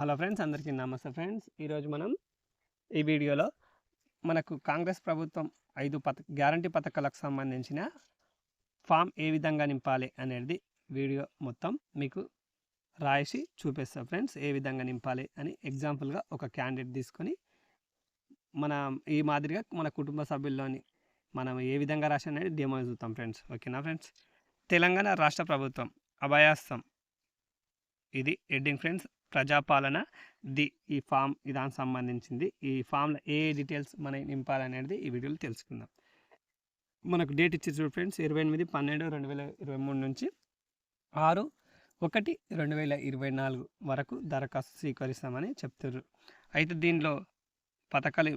Hello friends అందరికీ నమస్తే friends. ఈరోజు మనం ఈ వీడియోలో మనకు కాంగ్రెస్ ప్రభుత్వం ఐదు పథ గ్యారంటీ పథకాలకు సంబంధించిన ఫామ్ ఏ విధంగా నింపాలి అనేది వీడియో మొత్తం మీకు రాసి చూపిస్తాం ఫ్రెండ్స్. ఏ విధంగా నింపాలి అని ఎగ్జాంపుల్గా ఒక క్యాండిడేట్ తీసుకొని మన ఈ మాదిరిగా మన కుటుంబ సభ్యుల్లోని మనం ఏ విధంగా రాసి అనేది డెమో చూద్దాం ఫ్రెండ్స్. ఓకేనా ఫ్రెండ్స్? తెలంగాణ రాష్ట్ర ప్రభుత్వం అభయాస్తం ఇది హెడ్డింగ్ ఫ్రెండ్స్. ప్రజాపాలన ది ఈ ఫామ్ దానికి సంబంధించింది. ఈ ఫామ్లో ఏ డీటెయిల్స్ మనం నింపాలనేది ఈ వీడియోలో తెలుసుకుందాం. మనకు డేట్ ఇచ్చి చూడు ఫ్రెండ్స్ ఇరవై ఎనిమిది పన్నెండు రెండు వేల ఇరవై మూడు నుంచి ఆరు ఒకటి రెండు వేల ఇరవై నాలుగు వరకు దరఖాస్తు స్వీకరిస్తామని చెప్తారు అయితే దీనిలో పథకాలు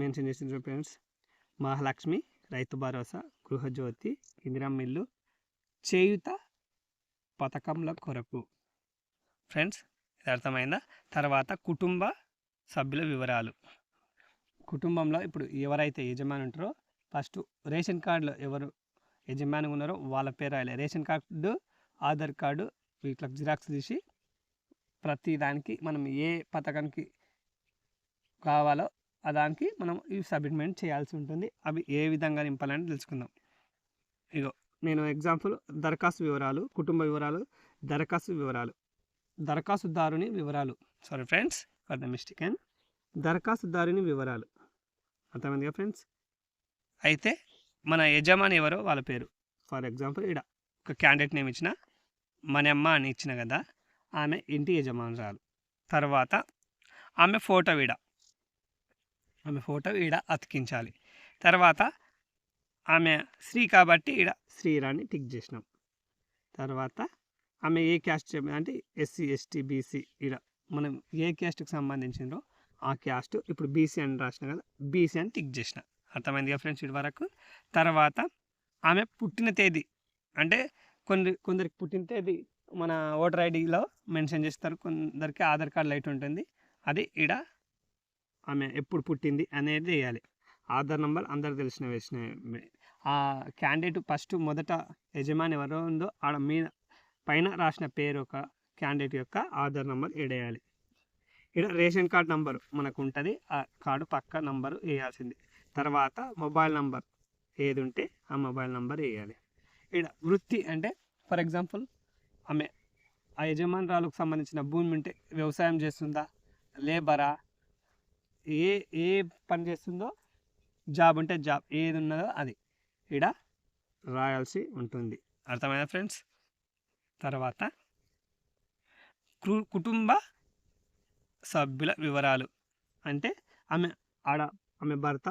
మెన్షన్ చేసిన ఫ్రెండ్స్ మహాలక్ష్మి రైతు భరోసా గృహజ్యోతి ఇందిరా మిల్లు చేయుత పథకంల కొరకు. ఫ్రెండ్స్ ఇది అర్థమైందా? తర్వాత కుటుంబ సభ్యుల వివరాలు. కుటుంబంలో ఇప్పుడు ఎవరైతే యజమాని ఉంటారో ఫస్ట్ రేషన్ కార్డులో ఎవరు యజమాని ఉన్నారో వాళ్ళ పేరు రాయాలి. రేషన్ కార్డు ఆధార్ కార్డు వీటిలో జిరాక్స్ తీసి ప్రతి దానికి మనం ఏ పథకానికి కావాలో ఆ దానికి మనం ఈ సబ్మిట్మెంట్ చేయాల్సి ఉంటుంది. అవి ఏ విధంగా నింపాలని తెలుసుకుందాం. ఇగో నేను ఎగ్జాంపుల్ దరఖాస్తు వివరాలు కుటుంబ వివరాలు దరఖాస్తు వివరాలు. దరఖాస్తుదారుని వివరాలు. Sorry friends for the mistake and దరఖాస్తుదారుని వివరాలు. అర్థమైందిగా ఫ్రెండ్స్ అయితే మన యజమాని ఎవరో వాళ్ళ పేరు. ఫర్ ఎగ్జాంపుల్ ఇక్కడ ఒక క్యాండిడేట్ నేమ్ ఇచ్చిన మన అమ్మ అని ఇచ్చిన కదా ఆమె ఇంటి యజమానురాలు. తర్వాత ఆమె ఫోటో ఈడ. ఆమె ఫోటో ఈడ అతికించాలి. తర్వాత ఆమె స్త్రీ కాబట్టి ఈడ శ్రీరాన్ని టిక్ చేసినాం. తర్వాత ఆమె ఏ క్యాస్ట్ అంటే ఎస్సీ ఎస్టీ బీసీ ఇలా మనం ఏ క్యాస్ట్కి సంబంధించిందో ఆ క్యాస్ట్ ఇప్పుడు బీసీ అని రాసిన కదా బీసీ అని టిక్ చేసిన. అర్థమైంది ఫ్రెండ్స్ ఇటు వరకు? తర్వాత ఆమె పుట్టిన తేదీ అంటే కొన్ని కొందరికి పుట్టిన తేదీ మన ఓటర్ ఐడిలో మెన్షన్ చేస్తారు. కొందరికి ఆధార్ కార్డు లైట్ ఉంటుంది. అది ఇడ ఆమె ఎప్పుడు పుట్టింది అనేది వేయాలి. ఆధార్ నెంబర్ అందరు తెలిసిన వేసిన ఆ క్యాండిడేట్ ఫస్ట్ మొదట యజమాని ఎవరో ఉందో ఆడ మీద పైన రాసిన పేరు ఒక క్యాండిడేట్ యొక్క ఆధార్ నెంబర్ వేయాలి ఇక్కడ రేషన్ కార్డ్ నంబర్ మనకు ఉంటుంది ఆ కార్డు పక్క నంబరు వేయాల్సింది తర్వాత మొబైల్ నంబర్ ఏది ఉంటే ఆ మొబైల్ నంబర్ వేయాలి ఇక్కడ వృత్తి అంటే ఫర్ ఎగ్జాంపుల్ ఆమె ఆ యజమానురాలకు సంబంధించిన భూమి ఉంటే వ్యవసాయం చేస్తుందా? లేబరా? ఏ ఏ పని చేస్తుందో? జాబ్ ఉంటే జాబ్. ఏది ఉన్నదో అది. ఇక్కడ రాయాల్సి ఉంటుంది. అర్థమైనా ఫ్రెండ్స్? తర్వాత కుటుంబ సభ్యుల వివరాలు. అంటే ఆమె ఆడ ఆమె భర్త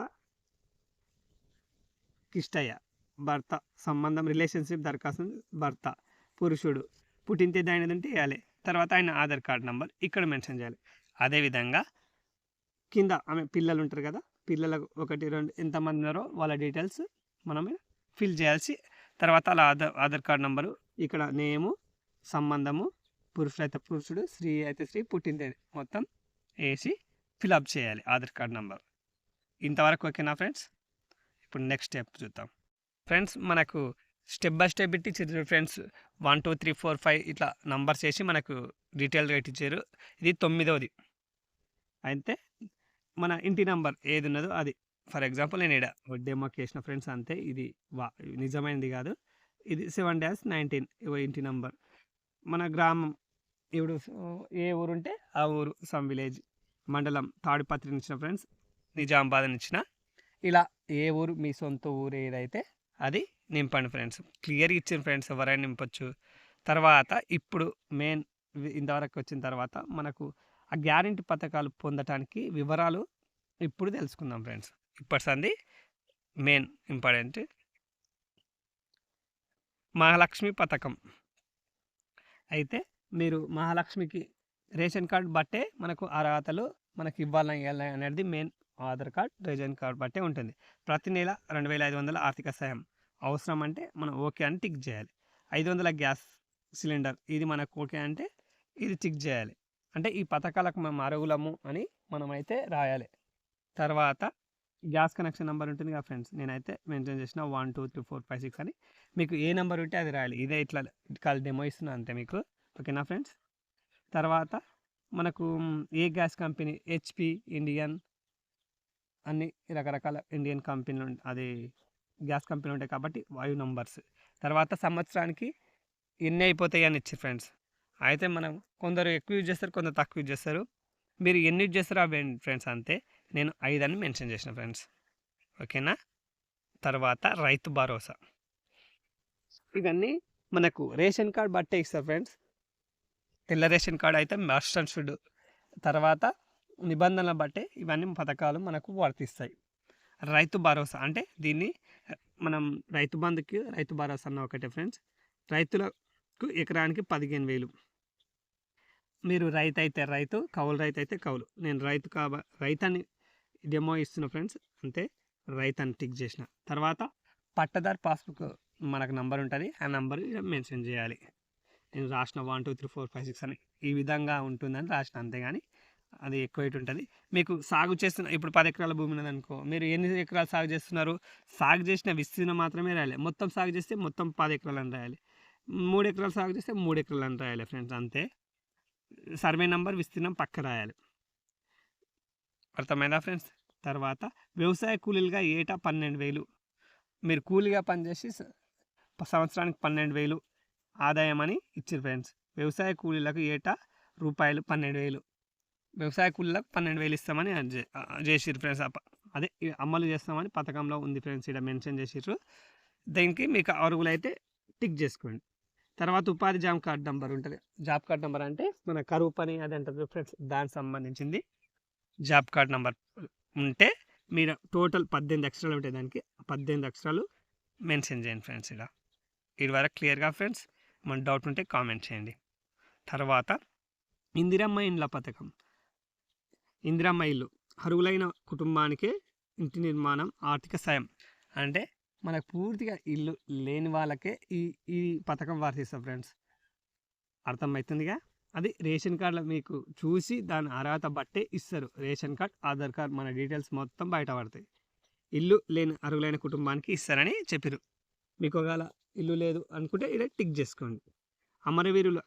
కిష్టయ్య. భర్త సంబంధం రిలేషన్షిప్ దరఖాస్తు భర్త పురుషుడు. పుట్టిన తేదీ అనేది ఉంటే వేయాలి తర్వాత ఆయన ఆధార్ కార్డ్ నెంబర్ ఇక్కడ మెన్షన్ చేయాలి. అదేవిధంగా కింద ఆమె పిల్లలు ఉంటారు కదా పిల్లలకు ఒకటి రెండు ఎంతమంది ఉన్నారో వాళ్ళ డీటెయిల్స్ మనం ఫిల్ చేయాల్సి తర్వాత అలా ఆధార్ ఆధార్ కార్డ్ నెంబరు ఇక్కడ నేము సంబంధము. పురుషుడు అయితే పురుషుడు స్త్రీ అయితే స్త్రీ పుట్టింది మొత్తం వేసి ఫిలప్ చేయాలి ఆధార్ కార్డ్ నెంబర్. ఇంతవరకు ఓకేనా ఫ్రెండ్స్? ఇప్పుడు నెక్స్ట్ స్టెప్ చూద్దాం. ఫ్రెండ్స్ మనకు స్టెప్ బై స్టెప్ ఇట్టి friends one two three four five ఇట్లా నంబర్స్ వేసి మనకు డీటెయిల్గా ఇచ్చారు. ఇది తొమ్మిదవది. అయితే మన ఇంటి నంబర్ ఏది ఉన్నదో అది. ఫర్ ఎగ్జాంపుల్ నేను ఇక్కడ డెమోకి వేసిన ఫ్రెండ్స్ అంతే. ఇది వా నిజమైనది కాదు. ఇది సెవెన్ డ్యాష్ నైన్టీన్ ఇంటి నంబర్. మన గ్రామం. ఇప్పుడు ఏ ఊరు ఉంటే ఆ ఊరు సమ్ విలేజ్. మండలం తాడిపత్రి నుంచి ఫ్రెండ్స్. నిజామాబాద్ ఇచ్చిన ఇలా ఏ ఊరు మీ సొంత ఊరు ఏదైతే అది నింపండి ఫ్రెండ్స్. క్లియర్గా ఇచ్చిన ఫ్రెండ్స్ ఎవరైనా నింపచ్చు. తర్వాత ఇప్పుడు మెయిన్ ఇంతవరకు వచ్చిన తర్వాత మనకు ఆ గ్యారంటీ పథకాలు పొందటానికి వివరాలు ఇప్పుడు తెలుసుకుందాం ఫ్రెండ్స్. ఇప్పటి సంది మెయిన్ ఇంపార్టెంట్. మహాలక్ష్మి పథకం. అయితే మీరు మహాలక్ష్మికి రేషన్ కార్డు బట్టే మనకు అర్హతలు మనకి ఇవ్వాలని అనేది main Aadhaar card ration card బట్టే ఉంటుంది. ప్రతి నెల రెండు వేల ఐదు వందల ఆర్థిక సాయం అవసరం అంటే మనం ఓకే అని టిక్ చేయాలి. ఐదు వందల గ్యాస్ సిలిండర్ ఇది మనకు ఓకే అంటే ఇది టిక్ చేయాలి. అంటే ఈ పథకాలకు మేము అరుగులము అని మనమైతే రాయాలి. తర్వాత గ్యాస్ కనెక్షన్ నెంబర్ ఉంటుంది కదా ఫ్రెండ్స్. నేనైతే మెన్షన్ చేసిన one two three four five six అని. మీకు ఏ నెంబర్ ఉంటే అది రాయాలి. ఇదే ఇట్లా కాల్ డెమో ఇస్తున్నా అంతే మీకు. ఓకేనా ఫ్రెండ్స్? తర్వాత మనకు ఏ గ్యాస్ కంపెనీ హెచ్పి ఇండియన్ అన్ని రకరకాల ఇండియన్ కంపెనీలు అది గ్యాస్ కంపెనీలు ఉంటాయి కాబట్టి వాయు నంబర్స్. తర్వాత సంవత్సరానికి ఎన్ని అయిపోతాయి అని ఇచ్చి ఫ్రెండ్స్. అయితే మనం కొందరు ఎక్కువ యూజ్ చేస్తారు కొందరు తక్కువ యూజ్ చేస్తారు. మీరు ఎన్ని యూజ్ చేస్తారో అవి ఫ్రెండ్స్ అంతే. నేను ఐదు అని మెన్షన్ చేసిన ఫ్రెండ్స్. ఓకేనా? తర్వాత రైతు భరోసా. ఇవన్నీ మనకు రేషన్ కార్డ్ బట్టే ఇస్తారు ఫ్రెండ్స్. తెల్ల రేషన్ కార్డ్ అయితే మస్ట్ అండ్ షుడ్. తర్వాత నిబంధనల బట్టే ఇవన్నీ పథకాలు మనకు వర్తిస్తాయి. రైతు భరోసా అంటే దీన్ని మనం రైతు బంధుకి రైతు భరోసా అన్న ఒకటే ఫ్రెండ్స్. రైతులకు ఎకరానికి పదిహేను వేలు. మీరు రైతు అయితే రైతు కౌలు రైతు అయితే కౌలు. నేను రైతు కాబ రైతు అని డెమో ఇస్తున్న ఫ్రెండ్స్ అంతే. రైతు అని టిక్ చేసిన. తర్వాత పట్టదారు పాస్బుక్ మనకు నంబర్ ఉంటుంది. ఆ నంబర్ మెన్షన్ చేయాలి. నేను రాసిన one two three four five six అని ఈ విధంగా ఉంటుందని రాసిన అంతేగాని అది ఎక్కువ ఉంటుంది. మీకు సాగు చేస్తున్న ఇప్పుడు పది ఎకరాల భూమి ఉన్నదనుకో మీరు ఎన్ని ఎకరాలు సాగు చేస్తున్నారు? సాగు చేసిన విస్తీర్ణం మాత్రమే రాయాలి. మొత్తం సాగు చేస్తే మొత్తం పది ఎకరాలు అని రాయాలి. మూడు ఎకరాలు సాగు చేస్తే మూడు ఎకరాలు అని రాయాలి ఫ్రెండ్స్ అంతే. సర్వే నంబర్ విస్తీర్ణం పక్క రాయాలి. అర్థమైందా ఫ్రెండ్స్? తర్వాత వ్యవసాయ కూలీలుగా ఏటా పన్నెండు వేలు. మీరు కూలీగా పనిచేసి సంవత్సరానికి పన్నెండు వేలు ఆదాయం అని ఇచ్చారు ఫ్రెండ్స్. వ్యవసాయ కూలీలకు ఏటా రూపాయలు పన్నెండు వేలు. వ్యవసాయ కూలీలకు పన్నెండు వేలు ఇస్తామని చేసిర్రు ఫ్రెండ్స్ అప్ప- అదే అమలు చేస్తామని పథకంలో ఉంది ఫ్రెండ్స్ ఇక్కడ మెన్షన్ చేసిర్రు. దీనికి మీకు అరుగులైతే టిక్ చేసుకోండి. తర్వాత ఉపాధి జాబ్ కార్డ్ నెంబర్ ఉంటుంది. జాబ్ కార్డ్ నెంబర్ అంటే మన కరువు పని అది అంటారు ఫ్రెండ్స్. దానికి సంబంధించింది. జాబ్ కార్డ్ నెంబర్ ఉంటే మీరు టోటల్ పద్దెనిమిది అక్షరాలు ఉంటాయి దానికి. పద్దెనిమిది అక్షరాలు మెన్షన్ చేయండి ఫ్రెండ్స్ ఇలా. ఇది వరకు క్లియర్గా ఫ్రెండ్స్? మన డౌట్ ఉంటే కామెంట్ చేయండి. తర్వాత ఇందిరమ్మ ఇండ్ల పథకం. ఇందిరమ్మ ఇల్లు అరువులైన కుటుంబానికే ఇంటి నిర్మాణం ఆర్థిక సాయం. అంటే మనకు పూర్తిగా ఇల్లు లేని వాళ్ళకే ఈ ఈ పథకం వర్తిస్తాం ఫ్రెండ్స్. అర్థమవుతుందిగా అది రేషన్ కార్డులో మీకు చూసి దాని అర్హత బట్టే ఇస్తారు. రేషన్ కార్డ్ ఆధార్ కార్డ్ మన డీటెయిల్స్ మొత్తం బయట పడతాయి. ఇల్లు లేని అర్హులైన కుటుంబానికి ఇస్తారని చెప్పారు మీకు ఒకవేళ ఇల్లు లేదు అనుకుంటే ఇలా టిక్ చేసుకోండి. అమరవీరులు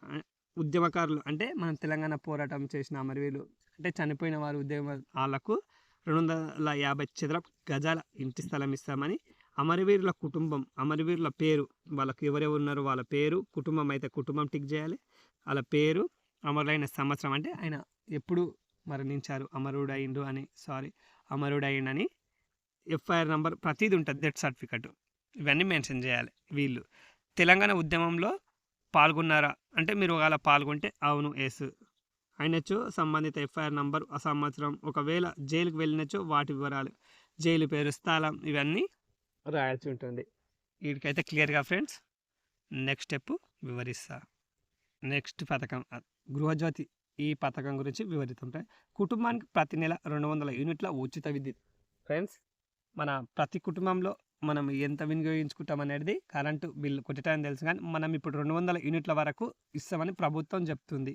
ఉద్యమకారులు అంటే మనం తెలంగాణ పోరాటం చేసిన అమరవీరులు అంటే చనిపోయిన వారు ఉద్యమ వాళ్ళకు రెండు వందల యాభై చదరపు గజాల ఇంటి స్థలం ఇస్తామని అమరవీరుల కుటుంబం అమరవీరుల పేరు వాళ్ళకి ఎవరెవరు ఉన్నారో వాళ్ళ పేరు కుటుంబం అయితే కుటుంబం టిక్ చేయాలి. వాళ్ళ పేరు అమరులైన సంవత్సరం అంటే ఆయన ఎప్పుడు మరణించారు? అమరుడైండు అని సారీ అమరుడైండని ఎఫ్ఐఆర్ నంబర్ ప్రతిదీ ఉంటుంది డెత్ సర్టిఫికెట్. ఇవన్నీ మెన్షన్ చేయాలి వీళ్ళు. తెలంగాణ ఉద్యమంలో పాల్గొన్నారా? అంటే మీరు ఒకవేళ పాల్గొంటే అవును ఎస్ అయినచ్చు సంబంధిత ఎఫ్ఐఆర్ నంబర్ ఆ సంవత్సరం. ఒకవేళ జైలుకు వెళ్ళినచో వాటి వివరాలు. జైలు పేరు స్థలం ఇవన్నీ రాయాల్సి ఉంటుంది. వీటికైతే క్లియర్గా ఫ్రెండ్స్ నెక్స్ట్ స్టెప్ వివరిస్తాను నెక్స్ట్ పథకం. గృహజ్యోతి ఈ పథకం గురించి వివరిస్తాం కుటుంబానికి ప్రతి నెల రెండు వందల యూనిట్ల ఉచిత విద్యుత్. ఫ్రెండ్స్ మన ప్రతి కుటుంబంలో మనం ఎంత వినియోగించుకుంటాం అనేది కరెంటు బిల్లు కొట్టడానికి తెలుసు కానీ మనం ఇప్పుడు రెండు వందల యూనిట్ల వరకు ఇస్తామని ప్రభుత్వం చెప్తుంది.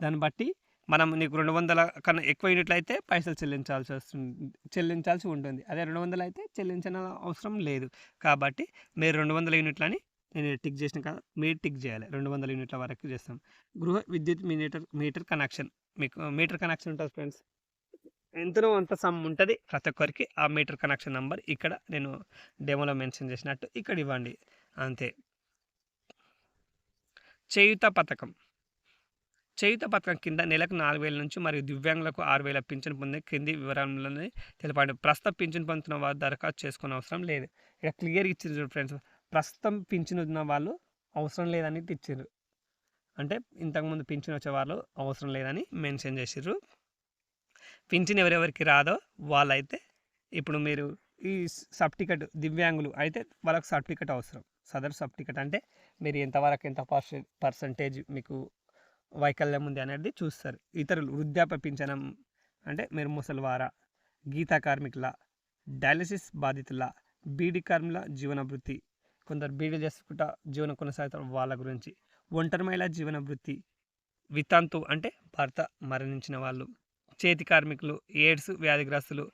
దాన్ని బట్టి మనం నీకు రెండు వందల కన్నా ఎక్కువ యూనిట్లు అయితే పైసలు చెల్లించాల్సి వస్తుంది చెల్లించాల్సి ఉంటుంది. అదే రెండు వందలు అయితే చెల్లించిన అవసరం లేదు. కాబట్టి మీరు రెండు వందల యూనిట్లని నేను టిక్ చేసిన కదా మీరు టిక్ చేయాలి. రెండు వందల యూనిట్ల వరకు చేస్తాం. గృహ విద్యుత్ మీటర్ మీటర్ కనెక్షన్. మీకు మీటర్ కనెక్షన్ ఉంటుంది ఫ్రెండ్స్. ఎంతనో అంత సమ్ ఉంటుంది. ప్రతి ఒక్కరికి ఆ మీటర్ కనెక్షన్ నెంబర్ ఇక్కడ నేను డెమోలో మెన్షన్ చేసినట్టు ఇక్కడ ఇవ్వండి. అంతే. చేయుత పథకం. చేయుత పథకం కింద నెలకు నాలుగు వేల నుంచి మరియు దివ్యాంగులకు ఆరు వేల పింఛన్ పొందే కింది వివరాలని తెలపండి. ప్రస్తుత పింఛన్ పొందుతున్న వారు దరఖాస్తు చేసుకునే అవసరం లేదు. ఇక్కడ క్లియర్ ఇచ్చింది చూడు ఫ్రెండ్స్. ప్రస్తుతం పింఛన్ ఉన్న వాళ్ళు అవసరం లేదని ఇచ్చారు అంటే ఇంతకుముందు పింఛన్ వచ్చే వాళ్ళు అవసరం లేదని మెన్షన్ చేసిర్రు. పింఛన్ ఎవరెవరికి రాదో వాళ్ళైతే ఇప్పుడు మీరు ఈ సర్టిఫికెట్ దివ్యాంగులు అయితే వాళ్ళకి సర్టిఫికెట్ అవసరం. సదర్ టికెట్ అంటే మీరు ఎంతవరకు ఎంత పర్సెంట్ పర్సంటేజ్ మీకు వైకల్యం ఉంది అనేది చూస్తారు. ఇతరులు వృద్ధాప్య పింఛనం అంటే మీరు ముసలివారా గీతా కార్మికుల డయాలసిస్ బాధితుల బీడీ కార్మికుల జీవనభృతి కొందరు బీడీ చేసుకుంటా జీవనం కొనసాగుతారు వాళ్ళ గురించి. ఒంటరి మహిళ జీవన వృత్తి వితాంతు అంటే భర్త మరణించిన వాళ్ళు. చేతి కార్మికులు ఎయిడ్స్ వ్యాధిగ్రస్తులు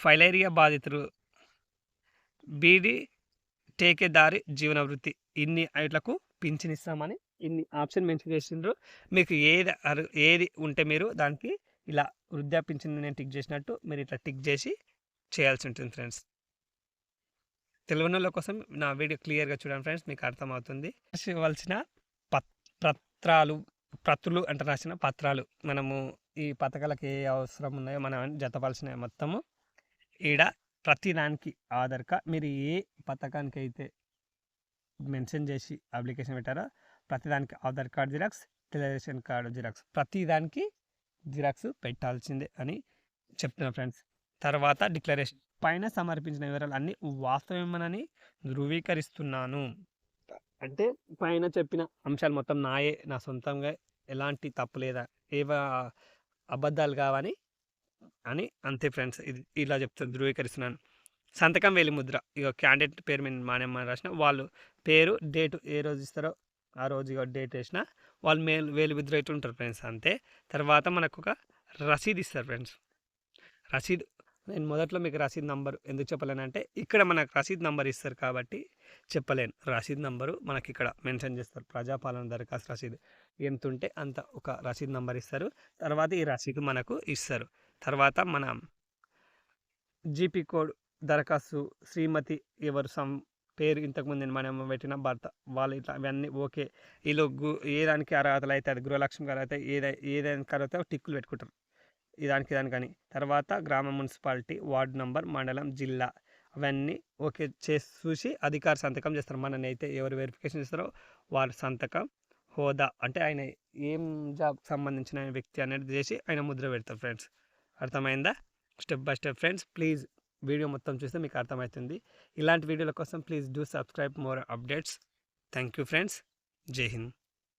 ఫైలేరియా బాధితులు. బీడీ టేకేదారి జీవన వృత్తి. ఇన్ని ఐట్లకు పింఛన్ ఇస్తామని ఇన్ని ఆప్షన్ మెన్షన్ చేసిండ్రు. మీకు ఏది అరు ఏది ఉంటే మీరు దానికి ఇలా వృద్ధాపించింది నేను టిక్ చేసినట్టు మీరు ఇట్లా టిక్ చేసి చేయాల్సి ఉంటుంది ఫ్రెండ్స్. తెలియని కోసం నా వీడియో క్లియర్గా చూడండి ఫ్రెండ్స్ మీకు అర్థమవుతుంది. ఇవ్వాల్సిన పత్రాలు ప్రతులు అంటే రాసిన పత్రాలు మనము ఈ పథకాలకు ఏ అవసరం ఉన్నాయో మనం జతపలసినవి మొత్తము. ఈడ ప్రతి దానికి ఆధార్ కార్డ్ మీరు ఏ పథకానికి అయితే మెన్షన్ చేసి అప్లికేషన్ పెట్టారో ప్రతి దానికి Aadhaar card xerox ration card xerox ప్రతి దానికి జిరాక్స్ పెట్టాల్సిందే అని చెప్తున్నా ఫ్రెండ్స్. తర్వాత డిక్లరేషన్ పైన సమర్పించిన వివరాలు అన్ని వాస్తవమేమనని ధృవీకరిస్తున్నాను. అంటే పైన చెప్పిన అంశాలు మొత్తం నాయే నా సొంతంగా ఎలాంటి తప్పు లేదా ఏవ అబద్ధాలు కావని అని అంతే ఫ్రెండ్స్ ఇది ఇలా చెప్తాను ధృవీకరిస్తున్నాను. సంతకం వేలి ముద్ర ఇక క్యాండిడేట్ పేరు మీద మానేమని రాసిన వాళ్ళు పేరు డేటు ఏ రోజు ఇస్తారో ఆ రోజు ఇక డేట్ వేసిన వాళ్ళు మేలు వేలు ముద్ర ఉంటారు ఫ్రెండ్స్ అంతే. తర్వాత మనకు ఒక రసీదు ఇస్తారు ఫ్రెండ్స్. రసీదు నేను మొదట్లో మీకు రసీద్ నంబర్ ఎందుకు చెప్పలేనంటే ఇక్కడ మనకు రసీద్ నంబర్ ఇస్తారు కాబట్టి చెప్పలేను. రసీద్ నంబరు మనకి ఇక్కడ మెన్షన్ చేస్తారు. ప్రజాపాలన దరఖాస్తు రసీదు ఎంత ఉంటే అంత ఒక రసీద్ నంబర్ ఇస్తారు. తర్వాత ఈ రసీదు మనకు ఇస్తారు. తర్వాత మన జీపీ కోడ్ దరఖాస్తు శ్రీమతి ఎవరు సం పేరు ఇంతకుముందు నేను మనం పెట్టిన భర్త వాళ్ళు ఇట్లా అవన్నీ ఓకే. వీళ్ళు గు ఏ దానికి అర్హతలు అయితే అది గృహలక్ష్మి గారు అయితే ఏదై ఏదైనా అర్హత టిక్కులు పెట్టుకుంటారు. దానికి దానికని తర్వాత గ్రామ మున్సిపాలిటీ వార్డు నంబర్ మండలం జిల్లా. అవన్నీ ఓకే చేసి చూసి అధికార సంతకం చేస్తారు. మనని అయితే ఎవరు వెరిఫికేషన్ చేస్తారో వారి సంతకం హోదా అంటే ఆయన ఏం జాబ్ సంబంధించిన వ్యక్తి అనేది చేసి ఆయన ముద్ర పెడతారు ఫ్రెండ్స్ అర్థమైందా? Step by step friends please video మొత్తం చూస్తే మీకు అర్థమవుతుంది ఇలాంటి వీడియోల కోసం please do subscribe more updates thank you friends జై హింద్